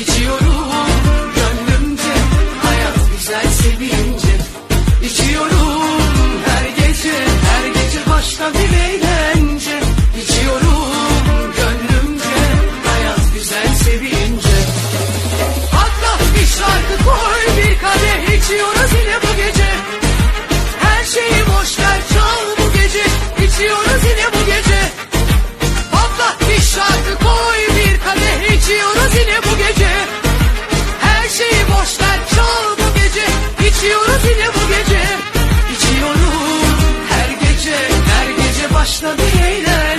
İçiyorum gönlümce Hayat güzel sevince. İçiyorum başladı eğlen